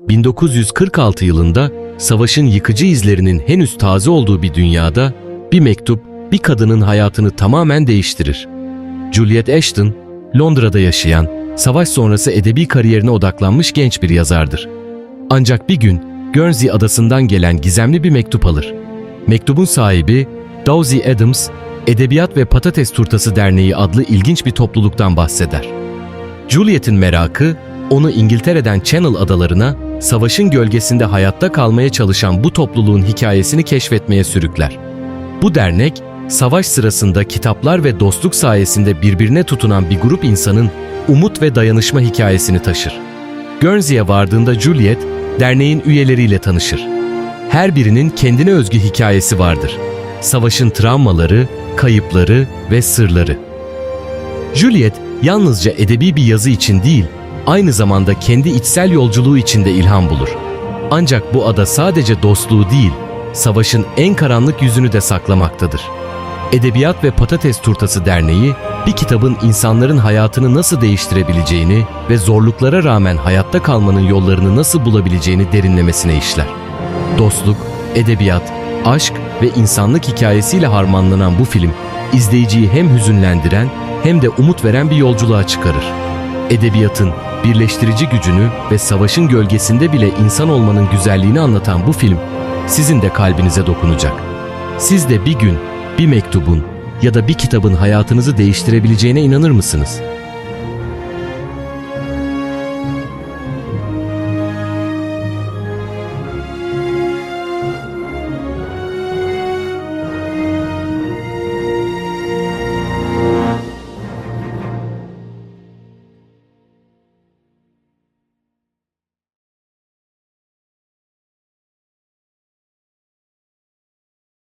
1946 yılında savaşın yıkıcı izlerinin henüz taze olduğu bir dünyada bir mektup bir kadının hayatını tamamen değiştirir. Juliet Ashton, Londra'da yaşayan, savaş sonrası edebi kariyerine odaklanmış genç bir yazardır. Ancak bir gün Guernsey adasından gelen gizemli bir mektup alır. Mektubun sahibi Dousy Adams, Edebiyat ve Patates Turtası Derneği adlı ilginç bir topluluktan bahseder. Juliet'in merakı onu İngiltere'den Channel adalarına savaşın gölgesinde hayatta kalmaya çalışan bu topluluğun hikayesini keşfetmeye sürükler. Bu dernek, savaş sırasında kitaplar ve dostluk sayesinde birbirine tutunan bir grup insanın umut ve dayanışma hikayesini taşır. Guernsey'e vardığında Juliet, derneğin üyeleriyle tanışır. Her birinin kendine özgü hikayesi vardır. Savaşın travmaları, kayıpları ve sırları. Juliet yalnızca edebi bir yazı için değil, aynı zamanda kendi içsel yolculuğu için de ilham bulur. Ancak bu ada sadece dostluğu değil, savaşın en karanlık yüzünü de saklamaktadır. Edebiyat ve Patates Turtası Derneği, bir kitabın insanların hayatını nasıl değiştirebileceğini ve zorluklara rağmen hayatta kalmanın yollarını nasıl bulabileceğini derinlemesine işler. Dostluk, edebiyat, aşk ve insanlık hikayesiyle harmanlanan bu film, izleyiciyi hem hüzünlendiren hem de umut veren bir yolculuğa çıkarır. Edebiyatın birleştirici gücünü ve savaşın gölgesinde bile insan olmanın güzelliğini anlatan bu film, sizin de kalbinize dokunacak. Siz de bir gün bir mektubun ya da bir kitabın hayatınızı değiştirebileceğine inanır mısınız?